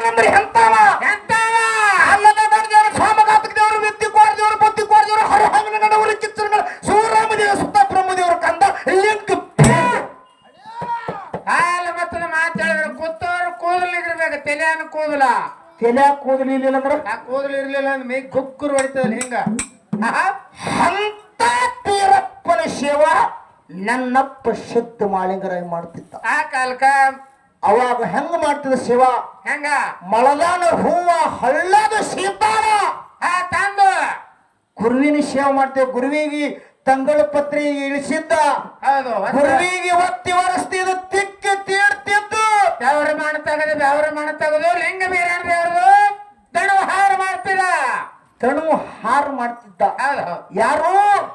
Number ಎಂತಾವ? ಎಂತಾವ? ಅಲ್ಲದ ದೇವರು ಸ್ವಾಮಘಾತಕ ದೇವರು ವಿದ್ಯೆ ಕೋರ ದೇವರು ಬುದ್ಧಿ ಕೋರ ದೇವರು ಹರ ಹಂಗನ ಗಡವರು ಕಿಚ್ಚರಗಳ ಶಿವರಾಮ ದೇವ ಸುತ್ತ ಬ್ರಹ್ಮದೇವರು ಕಂದ ಲಿಂಕ್ ಹಾಲ ಮತ್ತದ ಮಾತಾಡಿದ್ರೆ ಕೂತವ್ರು ಕೂದಲು ಇರ್ಬೇಕು ತಲೆಯನ್ನು ಕೂದಲ. ತಲೆ ಕೂದಲಿಲ್ಲ ಅಂದ್ರೆ? ಆ ಕೂದಲು ಇರ್ಲಿಲ್ಲ ಅಂದ್ರೆ ಮೈ ಗುಕ್ಕರು ಹೊಡಿತದಲ್ಲ ಹಿಂಗ. ಅಂತ ಪೀರಪ್ಪನ ಸೇವ ನನ್ನಪ್ಪ ಶುದ್ಧ ಮಾಳಿಂಗರಾಗಿ ಮಾಡ್ತಿದ್ದ. ಆ ಕಾಲಕ್ಕ ಅವಾಗ ಹೆಂಗ್ ಮಾಡ್ತಿದ್ದ ಶಿವ? ಹೆಂಗ? ಮಳದಾನ ಹೂವ ಹಳ್ಳದ ಸೀತಾರ ಆ ತಂದು. ಗುರುವಿನ ಸೇವೆ ಮಾಡ್ತೇವೆ. ಗುರುವಿಗೆ ತಂಗಳ ಪತ್ರಿ ಇಳಿಸಿದ್ದ. ಗುರುವಿಗೆ ಒತ್ತಿ ಒರೆಸ್ತಿದ್ದು ತಿಕ್ಕಿ ತೀರ್ತಿದ್ದು ಬೆವರ ಮಾಡ ತೆಗದು ಬೆವರ ಮಾಡ ತೆಗದು ಲಿಂಗ ಬೇರೆ ಮಾಡ್ತೀರ ತಣು ಹಾರು ಮಾಡ್ತಿದ್ದ. ಯಾರು?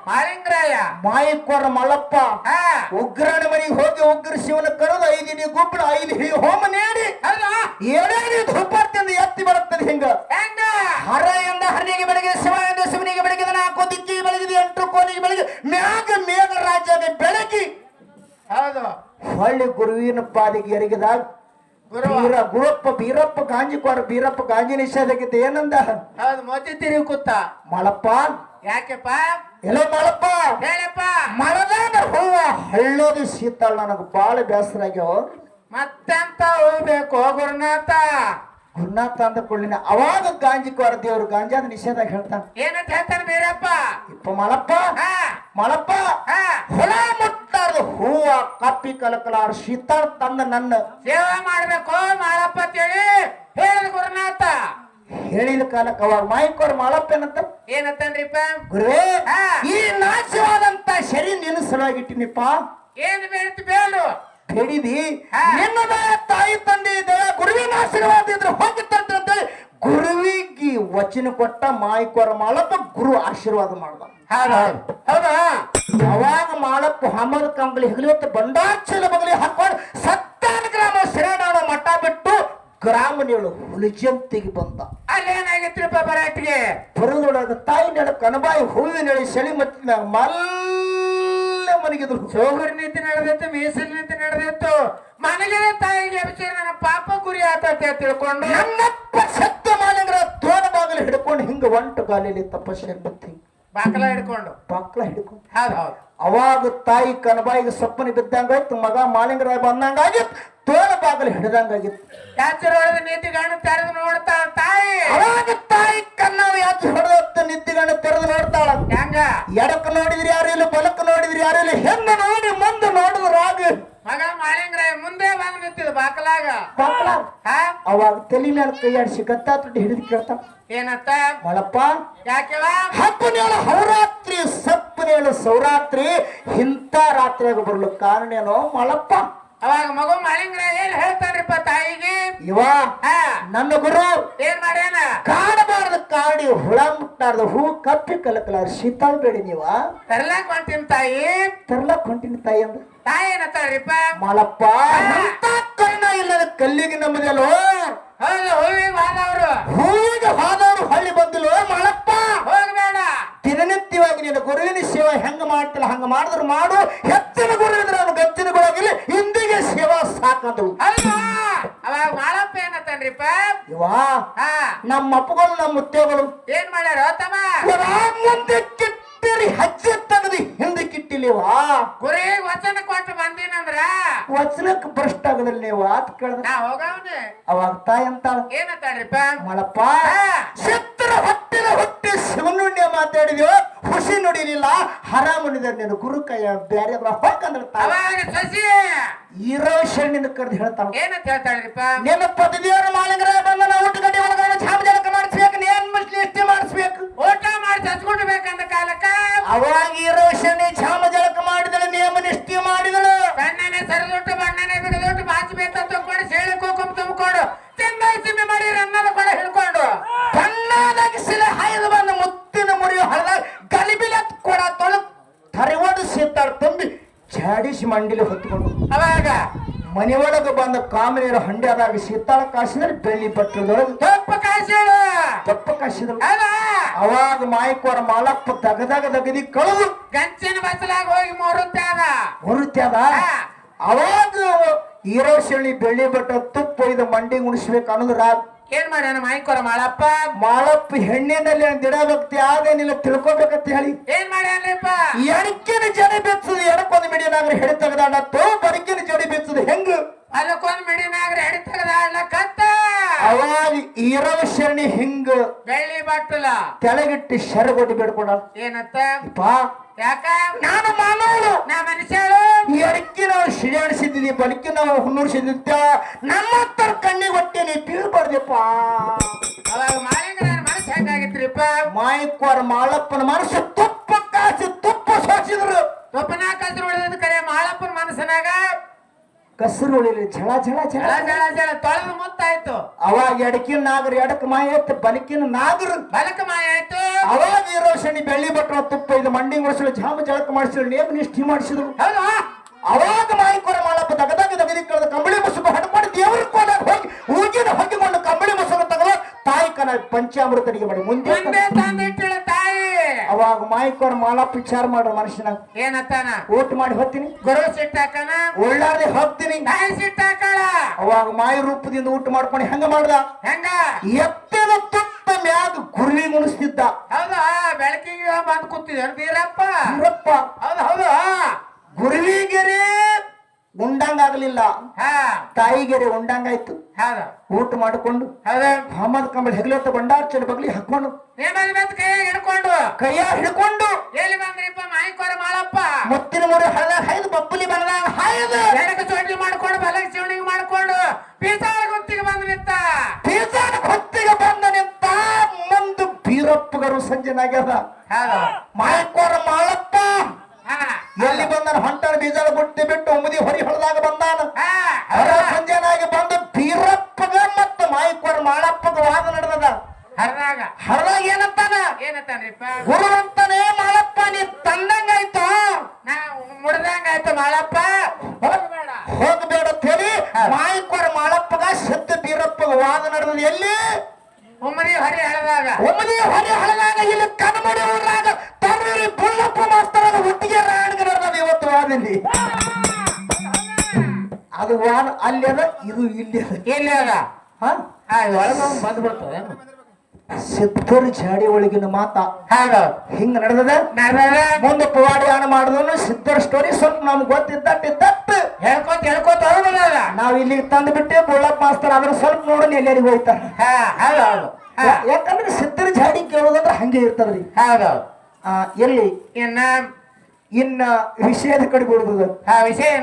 ಮಾಲಿಂಗರಾಯ. ಮಾಯಿಕೋರ ಮಲ್ಲಪ್ಪ. ಉಗ್ರನ ಮನೆಗೆ ಹೋಗಿ ಉಗ್ರ ಶಿವನ ಕರೆದು ಐದು ಇಡೀ ಗುಬ್ಬಳ ಐದು ಹಿಡಿ ಹೋಮ ನೀಡಿ. ಅಲ್ಲ ಏಳೇಳಿ ಧೂಪಾರ್ತಿಯಿಂದ ಎತ್ತಿ ಬರುತ್ತದೆ ಹಿಂಗ? ಹರ ಎಂದ ಹರನಿಗೆ ಬೆಳಗ್ಗೆ ಶಿವ ಎಂದ ಶಿವನಿಗೆ ಬೆಳಗ್ಗೆ ನಾಲ್ಕು ದಿಕ್ಕಿಗೆ ಬೆಳಗಿದೆ ಎಂಟು ಕೋಲಿಗೆ ಬೆಳಗ್ಗೆ ಮ್ಯಾಗ ಮೇಘ ರಾಜ್ಯದ ಬೆಳಗಿ ಹೌದು. ಹೊಳ್ಳಿ ಗುರುವಿನ ಪಾದಿಗೆ ಎರಗಿದಾಗ ಗುರಪ್ಪ ಬೀರಪ್ಪ ಗಾಂಜಿಕೋರ ಬೀರಪ್ಪ ಗಾಂಜಿ ನಿಷೇಧಕ್ಕಿದ್ದ ಏನಂದ? ಹೌದು ಮತ್ತೆ ತಿರುಗಿ ಕೂತ. ಮಳಪ್ಪ. ಯಾಕೆಪ್ಪ? ಎಲ್ಲೋ ಮಳಪ್ಪ. ಹೇಳಪ್ಪ. ಮಳದಾನ ಹೂವ ಹಳ್ಳೋದು ಶೀತಳ ನನಗೆ ಬಾಳ ಬೇಸರ ಆಗ್ಯಾವ. ಮತ್ತೆಂತ ಹೋಗ್ಬೇಕು ಗುರುನಾಥ? ಗುರುನಾಥ ಅಂದ ಕೊಳ್ಳಿನ ಅವಾಗ ಗಾಂಜಿಕೋರ ದೇವ್ರು ಗಾಂಜಾದ ನಿಷೇಧ ಹೇಳ್ತಾನ. ಏನಂತ ಹೇಳ್ತಾನೆ ಬೀರಪ್ಪ ಇಪ್ಪ ಮಳಪ್ಪ. ಹಾ. ಮಳಪ್ಪ ಹೊಲ ಮುಟ್ಟಾರ್ದು ಹೂವ ಕಪ್ಪಿ ಕಲಕಲಾರ ಶೀತ ತಂದ ನನ್ನ. ಸೇವೆ ಮಾಡ್ಬೇಕು ಮಾಳಪ್ಪ ಅಂತೇಳಿ ಹೇಳಿದ ಗುರುನಾಥ. ಹೇಳಿದ ಕಾಲಕ್ಕೆ ಅವಾಗ ಮಾಯಿಕೋರ್ ಮಾಳಪ್ಪ ಏನಂತ? ಏನಂತನ್ರಿಪ್ಪ ಗುರುವೇ. ಈ ನಾಶವಾದಂತ ಶರೀರ ನಿನ್ನ ಏನು ಏನ್ ಬೇಡ. ಬೇಡು ಹೇಳಿದಿ ನಿನ್ನದ ತಾಯಿ ತಂದೆ ಇದೆ ಗುರುವಿನ ಆಶೀರ್ವಾದ ಇದ್ರೆ ಹೋಗಿ ಅಂತೇಳಿ ಗುರುವಿಗೆ ವಚನ ಕೊಟ್ಟ ಮಾಯಿಕೋರ ಮಾಳಪ್ಪ ಗುರು ಆಶೀರ್ವಾದ ಮಾಡ್ದ. ಹೌದಾ. ಅವಾಗ ಮಾಡಪ್ಪ ಹಮದ ಕಂಬಳಿ ಹೆಗಲಿವತ್ತು ಬಂಡಾಚಲ ಬಗಲಿ ಹಾಕೊಂಡು ಸತ್ತಾನ ಗ್ರಾಮ ಸಿರಾಡಾಡೋ ಮಠ ಬಿಟ್ಟು ಗ್ರಾಮ ನೀಳು ಹುಲಿಜಂತಿಗೆ ಬಂದ. ಅಲ್ಲೇನಾಗಿತ್ತು ಬರಾಟಿಗೆ ಬರುದೊಳಗ ತಾಯಿ ನೆಳ ಕನಬಾಯಿ ಹೂವಿನ ನೆಳಿ ಸೆಳಿ ಮತ್ತಿನ ಮಲ್ಲ ಮನಗಿದ್ರು. ಸೋಗರಿ ನೀತಿ ನಡೆದಿತ್ತು ಮೀಸಲು ನೀತಿ ನಡೆದಿತ್ತು ಮನಗಿನ ತಾಯಿಗೆ ಅಭಿಷೇಕ ನನ್ನ ಪಾಪ ಗುರಿ ಆತತೆ ತಿಳ್ಕೊಂಡು. ನನ್ನಪ್ಪ ಸತ್ಯ ಮಾಲಿಂಗರ ತೋನ ಬಾಗಿಲು ಹಿಡ್ಕೊಂಡು ಹಿಂಗ ಒಂಟು ಗಾಲಿಲಿ ತಪಸ್ಸೆ ಬತ್ತಿ. ಬಾಕಲ ಹಿಡ್ಕೊಂಡು. ಬಾಕ್ಲ ಹಿಡ್ಕೊಂಡು. ಹೌದು ಹೌದು. ಅವಾಗ ತಾಯಿ ಕನಬಾಯಿಗೆ ಸಪ್ಪನಿ ಬಿದ್ದಂಗಾಯ್ತು ಮಗ ಮಾಲಿಂಗರಾಯ ಬಂದಂಗಾಗಿತ್ತು ತೋಲ ಬಾಗಿಲು ಹಿಡಿದಂಗಾಗಿತ್ತು. ಯಾಚರ ಹೊಡೆದ ನೀತಿ ಗಂಡು ತೆರೆದು ನೋಡ್ತಾ ತಾಯಿ. ಅವಾಗ ತಾಯಿ ಕಣ್ಣಾವ ಯಾಚ ಹೊಡೆದತ್ತ ನಿದ್ದಿಗಣ್ಣ ತೆರೆದು ನೋಡ್ತಾಳ. ಹೆಂಗ? ಎಡಕ್ಕೆ ನೋಡಿದ್ರಿ ಯಾರು ಇಲ್ಲ ಬಲಕ್ಕೆ ನೋಡಿದ್ರಿ ಯಾರು ಇಲ್ಲ ಹೆಣ್ಣು ನೋಡಿ ಮುಂದೆ ನೋಡಿದ್ರ ಆಗ ಮಗ ಮಾಲಿಂಗ್ರಾಯ ಮುಂದೆ ಬಂದು ನಿಂತಿದ್ ಬಾಕಲಾಗ. ಬಾಕಲ? ಹಾ? ಅವಾಗ ತಲೆ ಮೇಲೆ ಕೈ ಆಡಿಸಿ ಗತ್ತಾ ಹಿಡಿದು ಕೇಳ್ತ. ಏನತ್ತ ಮಳಪ್ಪ ಯಾಕೆವ? ಹಪ್ಪನೇಳು ಹೌರಾತ್ರಿ ಸಪ್ಪನೇಳು ಸೌರಾತ್ರಿ ಇಂಥ ರಾತ್ರಿಯಾಗ ಬರ್ಲು ಕಾರಣ ಏನೋ? ಮಳಪ್ಪ ಅವಾಗ ಮಗು ಮಾಲಿಂಗ್ರ ಏನ್ ಹೇಳ್ತಾನ್ರಿಪ್ಪ ತಾಯಿಗೆ? ಇವ ಹಾ. ನನ್ನ ಗುರು. ಏನ್ ಮಾಡ್ಯಾನ? ಕಾಡಬಾರದ ಕಾಡಿ ಹುಳ ಮುಟ್ಟಾರದ ಹೂ ಕಪ್ಪಿ ಕಲಕಲಾರ ಶೀತಾಳ ಬೇಡಿ ನೀವ. ತರ್ಲಾಕ್ ಹೊಂಟಿನ ತಾಯಿ. ತರ್ಲಾಕ್ ಹೊಂಟಿನ ತಾಯಿ ಅಂದ. ತಾಯಿ ಮಲಪ್ಪ ಇಲ್ಲ ಇಲ್ಲದ ಕಲ್ಲಿಗೆ ನಮ್ಮದಲ್ಲೋ ಹೌದು ಹೂವಿಗೆ ಹೋದವ್ರು ಹೂವಿಗೆ ಹೋದವರು ಹಳ್ಳಿ ಬಂದಿಲ್ಲ ಮಲಪ್ಪ? ಹೋಗ್ಬೇಡ. ದಿನನಿತ್ಯವಾಗಿ ನಿನ್ನ ಗುರುವಿನ ಸೇವೆ ಹೆಂಗ ಮಾಡ್ತಿಲ್ಲ ಹಂಗ ಮಾಡಿದ್ರು ಮಾಡು. ಹೆಚ್ಚಿನ ಗುರು ಇದ್ರೆ ಅವನು ಗಚ್ಚಿನ ಗುರುವಾಗಿಲ್ಲ ಇಂದಿಗೆ ಸೇವಾ ಸಾಕಂದ್ರು ಹೌದು. ಅವಾಗ ಮಾಳಪ್ಪ ಏನತ್ತನ್ರಿಪ್ಪ ಇವಾ ಹಾ. ನಮ್ಮ ಅಪ್ಪಗಳು ನಮ್ಮ ಮುತ್ತೆಗಳು ಏನ್ ಮಾಡ್ಯಾರ ತಮ್ಮ? ಮುಂದೆ ಕಿಟ್ಟಿರಿ ತಗದಿ ತೆಗೆದು ಹಿಂದೆ ಕಿಟ್ಟಿಲಿವಾ? ಗುರಿ ವಚನ ಕೊಟ್ಟು ಬಂದಿನಂದ್ರ? ವಚನಕ್ಕೆ ಭ್ರಷ್ಟ ಆಗದಿಲ್ಲ ನೀವು ಆತ್ ಕೇಳಿದ್ರೆ ನಾ ಹೋಗವ್ನೆ. ಅವಾಗ ತಾಯಿ ಅಂತ ಏನಂತಾಳ್ರಿಪ್ಪ? ಮಳಪ್ಪ ಶತ್ರು ಹೊಟ್ಟಿನ ಹೊಟ್ಟೆ ಶಿವನುಣ್ಯ ಮಾತಾಡಿದ್ಯೋ ಖುಷಿ ನುಡಿಲಿಲ್ಲ ಹರಾಮನಿದ ನಿನ್ನ ಗುರು ಕೈಯ ಬ್ಯಾರೆ ಹೋಗಂದ್ರೆ ತಾವ ಅವಾಗ ಸಸಿ. ಇರೋ ಶರಣಿನ ಕರೆದು ಹೇಳ್ತಾನ ಏನಂತ ಹೇಳ್ತಾಳ್ರಿಪ್ಪ? ನಿನ್ನ ಪದವಿಯವರು ಮಾಲಿಂಗರ ಬಂದ ನಾವು ಊಟ ಗಡಿ ಒಳಗ ಛಾಮ ಜಲಕ ಮಾಡಿಸ್ಬೇಕು ನೇನ್ ಮಸ್ಲಿ ಎಷ್ಟೇ ಮಾಡಿಸ್ಬೇಕು. ಹಚ್ಕೊಂಡು ಬೇಕಂದ ಕಾಲಕ್ಕ. ಅವಾಗ ಇರೋ ಶನಿ ಛಾಮ ಜಳಕ ಮಾಡಿದಳು ನಿಯಮ ನಿಷ್ಠೆ ಮಾಡಿದಳು. ಬಣ್ಣನೆ ಸರಿದೊಟ್ಟು ಬಣ್ಣನೆ ಬಿಡದೊಟ್ಟು ಬಾಚಬೇಕಂತ ತಗೊಂಡು ಸೇಳಿ ಕೋಕಂ ತುಂಬಿಕೊಂಡು ತಿಂದ ಸಿಮ್ಮೆ ಮಾಡಿ ಅನ್ನದ ಕೊಡ ಹಿಡ್ಕೊಂಡು. ಬಣ್ಣದಾಗಿ ಸಿಲೆ ಹಾಯ್ದು ಬಂದ ಮುತ್ತಿನ ಮುರಿಯೋ ಹಳದ ಗಲಿಬಿಲ ಕೊಡ ತೊಳು ತರಿವಡು ಸೀತಾಳ ತುಂಬಿ ಚಾಡಿಸಿ ಮಂಡಿಲಿ ಹೊತ್ಕೊಂಡು. ಅವಾಗ ಮನೆಯೊಳಗೆ ಬಂದ ಕಾಮನೀರ ಹಂಡ್ಯಾದಾಗ ಸೀತಾಳ ಕಾಸಿದ್ರೆ ಬೆಳ್ಳಿ ಪಟ್ಟರು ತಪ್ಪ ಕಾಸಿದ ತಪ್ಪ ಕಾಸಿದ್ರು ಅವಾಗ ಮಾಯಕೋರ ಮಾಲಪ್ಪ ತಗದಾಗ ದಗದಿ ಕಳೆದು ಗಂಚಿನ ಬಸಲಾಗ ಹೋಗಿ ಮುರುತ್ಯಾದ? ಮುರುತ್ಯಾದ. ಅವಾಗ ಈರೋಶಿ ಬೆಳ್ಳಿ ಬಟ್ಟ ತುಪ್ಪ ಒಯ್ದು ಮಂಡಿ ಉಣಿಸ್ಬೇಕು ಅನ್ನೋದು ಏನ್ ಮಾಡ್ಯಾನ ಮಾಯಿಕೋರ ಮಾಳಪ್ಪ? ಮಾಳಪ್ಪ ಹೆಣ್ಣಿನಲ್ಲಿ ಗಿಡ ಬಗ್ತಿ ಆಗೇನಿಲ್ಲ ತಿಳ್ಕೊಬೇಕಂತ ಹೇಳಿ. ಏನ್ ಮಾಡಪ್ಪ ಎಡಕ್ಕಿನ ಜಡಿ ಬೆಚ್ಚದು ಎಡಕ್ಕೊಂದು ಮಿಡಿಯನಾಗ್ರೆ ಹೆಡಿ ತೋ ಬಡಕಿನ ಜಡಿ ಬೆಚ್ಚದು ಹೆಂಗ್? ಅದಕ್ಕೊಂದ್ ಮಿಡಿಯನಾಗ್ರೆ ಹೆಡಿ ತೆಗದ ಕತ್ತ! ಅವಾಗ ಇರವ ಶರಣಿ ಹಿಂಗ ಬೆಳ್ಳಿ ಬಟ್ಟಲ. ತೆಳಗಿಟ್ಟು ಶರಗೊಡ್ಡಿ ಬೇಡ್ಕೊಂಡ. ಏನತ್ತ? ಪಾ ಯಾಕ? ನಾನು ಮಾನವಳು ನಾ ಮನುಷ್ಯಳು. ಎಡಕ್ಕಿ ನಾವು ಸಿಡಿಯಾಡಿಸಿದ್ದೀವಿ ನಾವು ಹುಣ್ಣುರ್ಸಿದ್ದ ನಮ್ಮ ಹತ್ತರ ಕಣ್ಣಿಗೆ ಹೊಟ್ಟೆ ನೀ ಬೀಳ್ಬಾರ್ದಪ್ಪ. ಅವಾಗ ಮಾಲಿಂಗ ನನ್ನ ಮನಸ್ಸು ಹೆಂಗಾಗಿತ್ರಿಪ್ಪ ಮಾಯಕ್ವಾರ ಮಾಳಪ್ಪನ ಮನಸ್ಸು ತುಪ್ಪ ಕಾಸಿ ತುಪ್ಪ ಸೋಸಿದ್ರು. ತುಪ್ಪನ ಕಲ್ತ್ರ ಉಳಿದ ಕರೆ ಮಾಳಪ್ಪನ ಮನಸ್ಸನಾಗ ಕಸರು ಉಳಿಲಿ ಝಳ ಝಳ ಝಳ ಝಳ ಝಳ ಜಳ ತೊಳೆದು ಮುತ್ತಾಯ್ತು. ಅವಾಗ ಎಡಕಿನ ನಾಗರ ಎಡಕ ಮಾಯ ಎತ್ತ ಬಲಕಿನ ನಾಗರ. ಬಲಕ ಮಾಯ ಆಯ್ತು. ಅವಾಗ ಇರೋ ಶನಿ ಬೆಳ್ಳಿ ಭಟ್ರ ತುಪ್ಪ ಇದು ಮಂಡಿ ಮಾಡಿಸಲು ಜಾಮ ಜಳಕ ಮಾಡಿಸಿದ್ರು ನೇಮ ನಿಷ್ಠಿ ಮಾಡಿಸಿದ್ರು. ಹೌದಾ. ಅವಾಗ ಮಾಯಿಕೊರ ಮಾಡಪ್ಪ ದಗದಾಗ ದಗದಿ ಕಳೆದ ಕಂಬಳಿ ಮುಸುಕು ಹಡ್ಕೊಂಡು ದೇವರ ಕೋಲ ಹೋಗಿ ಊಜಿನ ಹೊಗ್ಗಿಕೊಂಡು ಕಂಬಳಿ ಮುಸುಕು ತಗಲು ತಾಯಿ ಕನ ಪಂಚಾಮೃತನಿಗೆ ಮಾಡಿ ಮುಂದೆ ಅವಾಗ ಮಾಯಿಕೊರ ಮಾಲಾ ವಿಚಾರ ಮಾಡೋ ಮನುಷ್ಯನ. ಏನತ್ತಾನ? ಊಟ ಮಾಡಿ ಹೋಗ್ತೀನಿ ಗೊರವ ಸಿಟ್ಟಾಕನ? ಒಳ್ಳಾದೆ ಹೋಗ್ತೀನಿ ಸಿಟ್ಟಾಕಳ? ಅವಾಗ ಮಾಯಿ ರೂಪದಿಂದ ಊಟ ಮಾಡ್ಕೊಂಡು ಹೆಂಗ ಮಾಡ್ದ? ಹೆಂಗ? ಎತ್ತದ ತುತ್ತ ಮ್ಯಾಗ ಗುರುವಿ ಮುಣಿಸ್ತಿದ್ದ ಹೌದಾ? ಬೆಳಕಿಗೆ ಬಂದ್ ಕೂತಿದ್ರು ಬೀರಪ್ಪ ಇವಪ್ಪ ಹೌದು ಹೌದು? ಗುರುವಿಗೆರೆ ಉಂಡಂಗ ಆಗ್ಲಿಲ್ಲ ಹಾ. ತಾಯಿಗೆರೆ ಉಂಡಂಗಾಯ್ತು. ಹೌದು. ಊಟ ಮಾಡಿಕೊಂಡು ಅಹಮದ್ ಮೊಹಮ್ಮದ್ ಕಂಬಳಿ ಹೆಗಲತ್ತ ಬಂಡಾರ್ಚನ ಬಗ್ಲಿ ಹಾಕೊಂಡು ಬಂದ್ ಕೈಯಾಗ ಹಿಡ್ಕೊಂಡು. ಕೈಯ ಹಿಡ್ಕೊಂಡು ಎಲ್ಲಿ ಬಂದ್ರಿಪ್ಪ ಮಾಯಿಕೋರ ಮಾಳಪ್ಪ? ಮುತ್ತಿನ ಮೂರು ಹಳದ ಹೈದು ಬಬ್ಬಲಿ ಬಂದಾಗ ಹಾಯ್ದು. ಎಡಕ ಚೋಟಿ ಮಾಡ್ಕೊಂಡು ಬಲಗ ಶಿವಣಿಗೆ ಮಾಡ್ಕೊಂಡು ಪೀಸಾಳ ಗುತ್ತಿಗೆ ಬಂದ್ ನಿಂತ. ಬೀಜಾನ ಹೊತ್ತಿಗೆ ಬಂದ ನಿಂತ. ಮುಂದು ಬೀರಪ್ಪಗರು ಸಂಜೆನಾಗ್ಯದ ಹೌದು. ಮಾಯಕೋರ ಮಾಳಪ್ಪ. ಹಾ. ಎಲ್ಲಿ ಬಂದನ ಹೊಂಟನ ಬೀಜ ಬುಟ್ಟಿ ಬಿಟ್ಟು ಉಮದಿ ಹೊರಿ ಹೊರೆ ಹಳದಾಗ ಇಲ್ಲಿ ಊರಾಗ ತನ್ನೂರಿ ಬುಳ್ಳಪ್ಪ ಒಟ್ಟಿಗೆ ಇವತ್ತು ವಾದಲ್ಲಿ. ಅದು ವಾದ ಅಲ್ಲಿ ಅದ ಇದು ಇಲ್ಲಿ ಅದ. ಎಲ್ಲಿ ಅದ? ಒಳಗ ಬಂದ್ಬಿಡ್ತದೆ ಸಿದ್ಧರ ಜಾಡಿ ಒಳಗಿನ ಮಾತ. ಹೌದು. ಹಿಂಗ ನಡೆದದ? ಮುಂದೆ ಮಾಡಿದ್ರು ಮಾಡಿದವನು ಸಿದ್ಧರ ಸ್ಟೋರಿ ಸ್ವಲ್ಪ ನಮ್ಗೆ ಗೊತ್ತಿದ್ದಟ್ಟಿದ್ದಟ್ಟು ಹೇಳ್ಕೊತ ಹೇಳ್ಕೊತ ನಾವು ಇಲ್ಲಿಗೆ ತಂದು ಬಿಟ್ಟೆ ಬುಳ್ಳಪ್ಪ ಮಾಸ್ತರ್ ಅದ್ರ ಸ್ವಲ್ಪ ನೋಡೋಣ ಎಲ್ಲರಿಗೂ ಹೋಯ್ತಾರ. ಹಾ ಹೌದು. ಯಾಕಂದ್ರೆ ಸಿದ್ಧರ ಜಾಡಿ ಕೇಳೋದಂದ್ರೆ ಹಂಗೆ ಇರ್ತದ್ರಿ ಹೌದು ಎಲ್ಲಿ? ಇನ್ನ ಇನ್ನ ವಿಷಯದ ಕಡೆ ಬಿಡ್ಬೋದು ಆ ವಿಷಯ